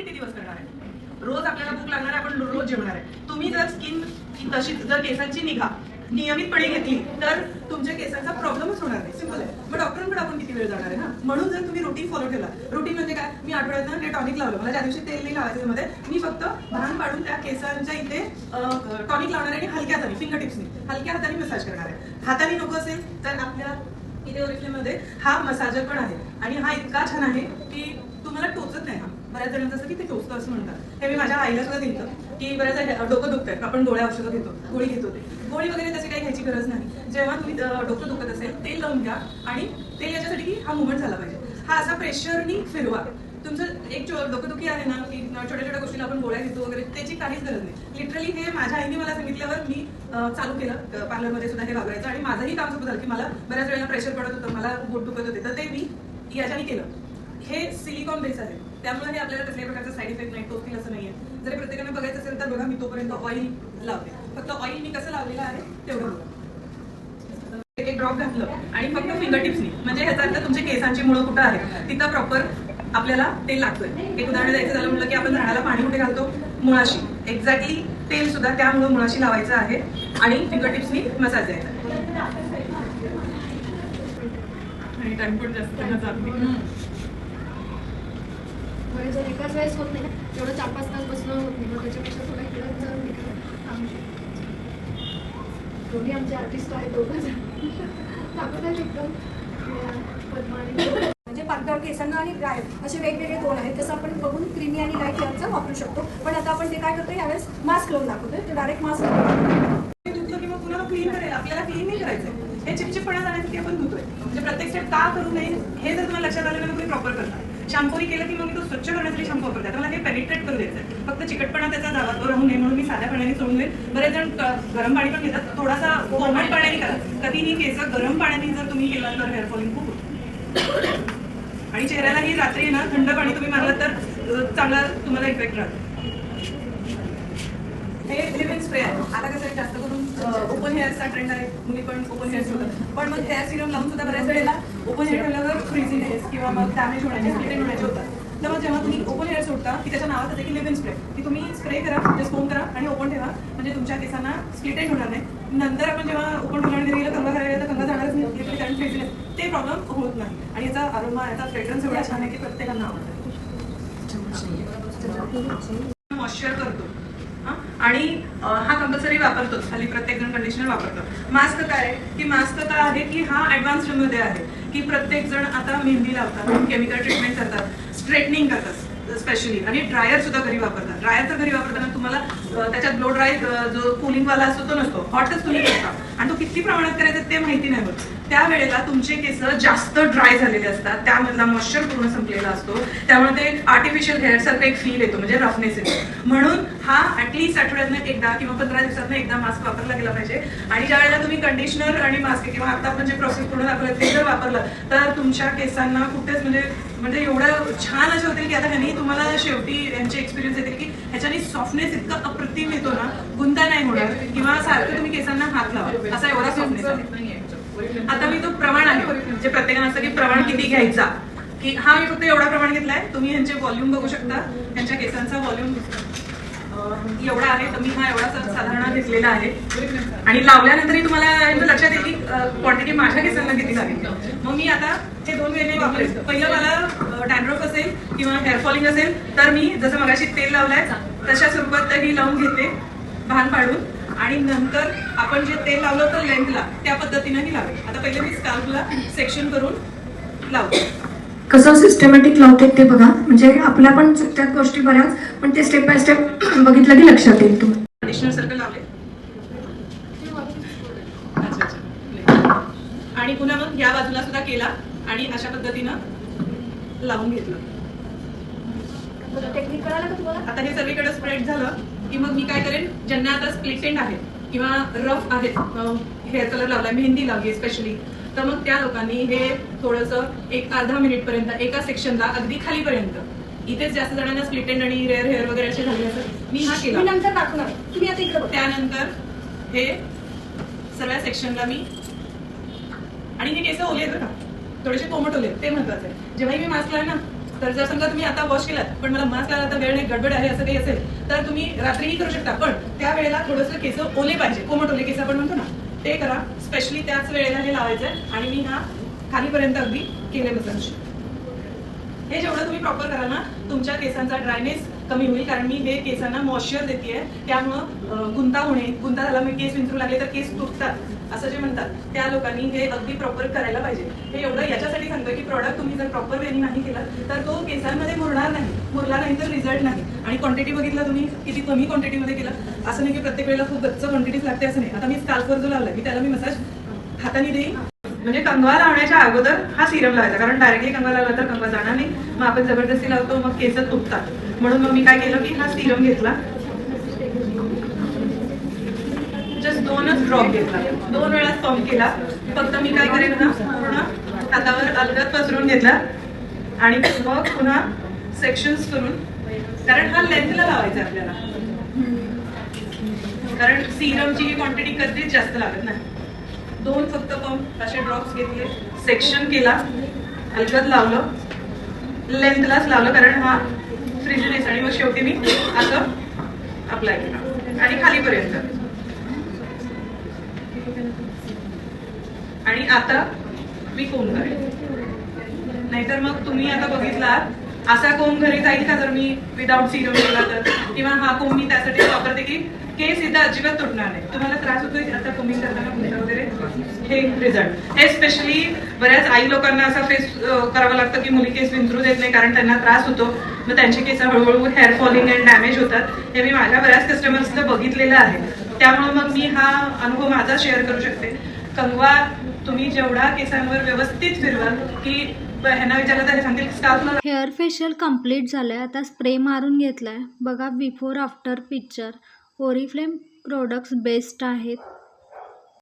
किती दिवस करणार आहे? रोज आपल्याला भूक लागणार आहे आपण रोज जेवणार आहे. तुम्ही जर स्किन तशी जर केसांची निगा नियमितपणे घेतली तर तुमच्या केसांचा प्रॉब्लेमच होणार नाही. सिंपल आहे. मग डॉक्टरांकडे आपण किती वेळ जाणार आहे ना? म्हणून जर तुम्ही रुटीन फॉलो केला रुटीन म्हणजे काय? मी आठवड्यात ते टॉनिक लावलं. मला ज्या दिवशी तेल नाही लावायचं मध्ये मी फक्त भान पाडून त्या केसांच्या इथे टॉनिक लावणार आहे आणि हलक्या हाताने फिंगर टिप्सनी हलक्या हाताने मसाज करणार आहे. हाताने नको असेल तर आपल्या इथे ओरिफ्लेमध्ये हा मसाजर पण आहे. आणि हा इतका छान आहे की तुम्हाला टोचत नाही हा. बऱ्याच जणांचं असं की ते टोचतं असं म्हणतात. हे मी माझ्या आईला सुद्धा दिलं की बऱ्याच डोकं दुखतंय. आपण गोळ्या औषधं घेतो गोळी घेतो ते. गोळी वगैरे त्याची काही घ्यायची गरज नाही. जेव्हा तुम्ही डोकं दुखत असेल तेल लावून घ्या आणि तेल याच्यासाठी की हा मुवमेंट झाला पाहिजे. हा असा प्रेशरनी फिरवा. तुमचं एक डोकंदुखी आहे ना की छोट्या छोट्या गोष्टीला आपण गोळ्या घेतो वगैरे त्याची काहीच गरज नाही. लिटरली हे माझ्या आईने मला सांगितल्यावर मी चालू केलं. पार्लरमध्ये सुद्धा हे वापरायचं आणि माझंही काम सोपं झालं की मला बऱ्याच वेळेला प्रेशर पडत होतं मला बोट दुखत होते. तर ते मी याच्याने केलं. हे सिलिकॉन बेस आहे. त्यामुळे हे आपल्याला कसल्याही प्रकारचा साईड इफेक्ट नाही टोचतील असं नाहीये. जर प्रत्येकाने बघायचं असेल तर बघा मी तोपर्यंत ऑइल लावते. फक्त ऑइल मी कसं लावलेलं आहे तेवढं बघा. एक एक ड्रॉप घातलं. आणि फक्त फिंगर टिप्सनी म्हणजे ह्याचा अर्थ तुमच्या केसांची मुळं कुठं आहे तिथं प्रॉपर आपल्याला तेल लागतोय. एक उदाहरण द्यायचं झालं म्हटलं की आपण झाडाला पाणी कुठे घालतो? मुळाशी. एक्झॅक्टली तेल सुद्धा त्यामुळं मुळाशी लावायचं आहे. आणि फिंगर टिप्सनी मसाज द्यायचा. आणि टाइम पण जास्त नाही म्हणजे जर एकाच वेळेस होत नाही तेवढं चार पाच तास बसणं होत नाही. मग त्याच्यापेक्षा थोडा इकडं जर इकडं थांबू शकतो. दोन्ही आमचे आर्टिस्ट आहेत दोघं जण. दाखवत आहेत एकदम म्हणजे पातळ केसांना आणि ड्राय असे वेगवेगळे दोन आहेत. तसं आपण बघून क्रीमी आणि लाइट हेअरचं वापरू शकतो. पण आता आपण ते काय करतो यावेळेस मास्क लावून दाखवतोय. ते डायरेक्ट मास्क धुतलं किंवा कुणाला क्लीन करेल? आपल्याला क्लीन नाही करायचं हे चिपचिपणा जाण्यासाठी आपण धुतोय. म्हणजे प्रत्येक स्टेप का करू नये हे जर तुम्हाला लक्षात आलं ना तुम्ही प्रॉपर करता. शॅम्पूनी केलं की मग तो स्वच्छ करण्यासाठी शॅम्पू वापरते आता मला हे पेनिट्रेट करू द्यायचं फक्त चिकटपणा त्याचा जावा तो राहू नये म्हणून मी साध्या पाण्याने सोडून देईन. बरेच जण गरम पाणी पण घेतात. थोडासा कोमट पाण्याने करा. कधीही केस गरम पाण्याने जर तुम्ही केलं तर हेअर फॉलिंग खूप आणि आणि चेहऱ्यालाही रात्री ना थंड पाणी तुम्ही मारलं तर चांगला तुम्हाला इफेक्ट राहतो. हे लिव्हिंग स्प्रे आहे. आता कसं आहे जास्त करून ओपन हेअरचा ट्रेंड आहे. मुली पण ओपन हेअर्स होतात. पण मग हेअर सिरम लावून सुद्धा बऱ्याच वेळेला ओपन हेअर ठेवल्यावर फ्रिझिनेस किंवा मग डॅमेज होण्याचे होण्याचे होतात. तेव्हा जेव्हा तुम्ही ओपन हेअर सोडता की त्याच्या नावात येते की इन स्प्रे की तुम्ही स्प्रे करा म्हणजे फोन करा आणि ओपन ठेवा. म्हणजे तुमच्या केसांना स्प्लिटेड होणार नाही. नंतर आपण जेव्हा ओपन ठेवलं गेलं कंगा करायला तर कंगा जाणारच नाही. कारण फ्रिझिनेस ते प्रॉब्लेम होत नाही. आणि याचा अरोमा याचा फ्रेग्रन्स एवढा छान आहे की प्रत्येकांना आवडतो. मॉइश्चर करतो. आणि हा कंपल्सरी वापरतो. खाली प्रत्येक जण कंडिशनर वापरतो. मास्क काय आहे? की मास्क काय आहे? की हा ऍडव्हान्समध्ये आहे. की प्रत्येक जण आता मेहंदी लावतात केमिकल ट्रीटमेंट करतात. स्ट्रेटनिंग करतात स्पेशली आणि ड्रायर सुद्धा घरी वापरतात. ड्रायर तर घरी वापरताना तुम्हाला त्याच्यात ब्लो ड्राय जो कूलिंग वाला असतो तो नसतो. हॉटच तुम्ही करता आणि तो किती प्रमाणात करायचा ते माहिती नाही होत. त्यावेळेला तुमचे केस जास्त ड्राय झालेले असतात. त्यामधला मॉइश्चर पूर्ण संपलेला असतो. त्यामुळे ते आर्टिफिशियल हेअर सारखं एक फील येतो म्हणजे रफनेस येतो. म्हणून हा ऍटलीस्ट आठवड्यातनं एकदा किंवा पंधरा दिवसातनं एकदा मास्क वापरला गेला पाहिजे. आणि ज्या वेळेला तुम्ही कंडिशनर आणि मास्क किंवा आता आपण जे प्रोसेस पूर्ण दाखवलं ते जर वापरलं तर तुमच्या केसांना कुठेच म्हणजे म्हणजे एवढं छान असे होतील की आता ह्यांनी तुम्हाला शेवटी यांचे एक्सपिरियन्स येतील की ह्याच्याने सॉफ्टनेस इतका अप्रतिम येतो ना गुंता नाही होणार किंवा सारखं तुम्ही केसांना हात लावा. असा एवढा सॉफ्टनेस आता मी तो प्रमाण आहे म्हणजे प्रत्येकानं असं की प्रमाण किती घ्यायचा? की हा मी फक्त एवढा प्रमाण घेतलाय तुम्ही यांचे व्हॉल्यूम बघू शकता यांच्या केसांचा व्हॉल्यूम एवढा आहे तर मी हा एवढा साधारण घेतलेला आहे. आणि लावल्यानंतरही तुम्हाला लक्षात येईल की क्वांटिटी माझ्या केसांना किती लागेल. मग मी आता हे दोन वेगळे वापरेल पहिलं मला डॅन्ड्रफ असेल किंवा हेअर फॉलिंग असेल तर मी जसं मगाशी तेल लावलंय तशा स्वरूपात ही लावून घेते भान पाडून. आणि नंतर आपण जे तेल लावलं होतं लेंथला त्या पद्धतीनंही लावेल आता पहिले मी स्काल्पला सेक्शन करून लावतो. कसं सिस्टमॅटिक लावते ते बघा. म्हणजे आपल्या पण त्यात गोष्टी बऱ्याच पण ते स्टेप बाय स्टेप बघितलं की लक्षात येईल तुम्हाला. आणि पुन्हा मग या बाजूला सुद्धा केला आणि अशा पद्धतीनं लावून घेतलं. टेक्निक कळालं का तुम्हाला? आता हे सगळीकडे स्प्रेड झालं की मग मी काय करेन? ज्यांना आता स्प्लिट एंड आहे किंवा रफ आहेत हेअर कलर लावलाय मेहंदी लावली स्पेशली तर मग त्या लोकांनी हे थोडंसं एक अर्धा मिनिट पर्यंत एका सेक्शनला अगदी खालीपर्यंत इथेच जास्त जणांना स्प्लिट एंड आणि रेअर हेअर वगैरे असे झाले असतात मी हा केला. नंतर दाखवणार. तुम्ही आता इकडे त्यानंतर हे सगळ्या सेक्शनला मी आणि हे केस ओले आहेत का. थोडेसे कोमट ओले ते महत्वाचं आहे. जेव्हाही मी मास्क लावेल ना तर जर समजा तुम्ही आता वॉश केलात पण मला मास्क लावायला आता वेळ नाही गडबड आहे असं काही असेल तर तुम्ही रात्रीही करू शकता. पण त्या वेळेला थोडंसं केस ओले पाहिजे. कोमट ओले केस आपण म्हणतो ना ते करा. स्पेशली त्याच वेळेला हे लावायचं आहे आणि मी हा खालीपर्यंत अगदी केले मसाज हे जेवढं तुम्ही प्रॉपर करा ना तुमच्या केसांचा ड्रायनेस कमी होईल कारण मी हे केसांना मॉइश्चर देते त्यामुळं गुंता होणे गुंता झाला मी केस विंचरू लागले तर केस तुटतात असं जे म्हणतात. त्या लोकांनी हे अगदी प्रॉपर करायला पाहिजे. हे एवढं याच्यासाठी सांगतो की प्रॉडक्ट तुम्ही जर प्रॉपर वेनी नाही केला तर तो केसांमध्ये मुरणार नाही. मुरला नाही तर रिझल्ट नाही. आणि क्वांटिटी बघितला तुम्ही किती कमी क्वांटिटीमध्ये केला. असं नाही की प्रत्येक वेळेला खूप गच्च क्वांटिटीज लागते असं नाही. आता मी स्काल्फवर जो लावला मी त्याला मी मसाज हाताने देईन. म्हणजे कंगवा लावण्याच्या अगोदर हा सिरम लावायचा कारण डायरेक्टली कंगवा लावला तर कंगवा जाणार नाही. मग आपण जबरदस्ती लावतो मग केस तुटतात. म्हणून मग मी काय केलं की हा सिरम घेतला. जस्ट दोनच ड्रॉप घेतला. दोन वेळा पंप केला. फक्त मी काय करेन ना पूर्ण हातावर अलगद पसरून घेतला. आणि मग पुन्हा सेक्शन्स करून कारण हा लेंथला लावायचा आपल्याला. कारण सिरमची ही क्वांटिटी कधीच जास्त लागत नाही. दोन फक्त पंप असे ड्रॉप्स घेतले सेक्शन केला अलगद लावलं लेंथलाच लावलं कारण हा फ्रिजनेस आणि मग शेवटी मी असं अप्लाय केला. आणि खालीपर्यंत. आणि आता मी कोण करेन नाहीतर मग तुम्ही आता बघितला असा कोण घरी जाईल का जर मी विदाऊट सिरम केला तर? किंवा हा कोण मी त्यासाठी वापरते की केस इथं अजिबात तुटणार नाही. तुम्हाला त्रास होतोय? आता कमी करताना वगैरे हे रिझल्ट हे स्पेशली बऱ्याच आई लोकांना असा फेस करावं लागतं की मुली केस विंचरू देत नाही कारण त्यांना त्रास होतो. मग त्यांचे केस हळूहळू हेअर फॉलिंग अँड डॅमेज होतात. हे मी माझ्या बऱ्याच कस्टमर्सला बघितलेलं आहे. त्यामुळे मग मी हा अनुभव माझा शेअर करू शकते. कंगवा तुम्ही जेवढा केसांवर व्यवस्थित फिरवाल की ह्यांना विचारलं तर सांगतील स्काल्फला हेअर फेशियल कंप्लीट झालं आहे आता स्प्रे मारून घेतला आहे बघा before after picture Oriflame products best आहेत.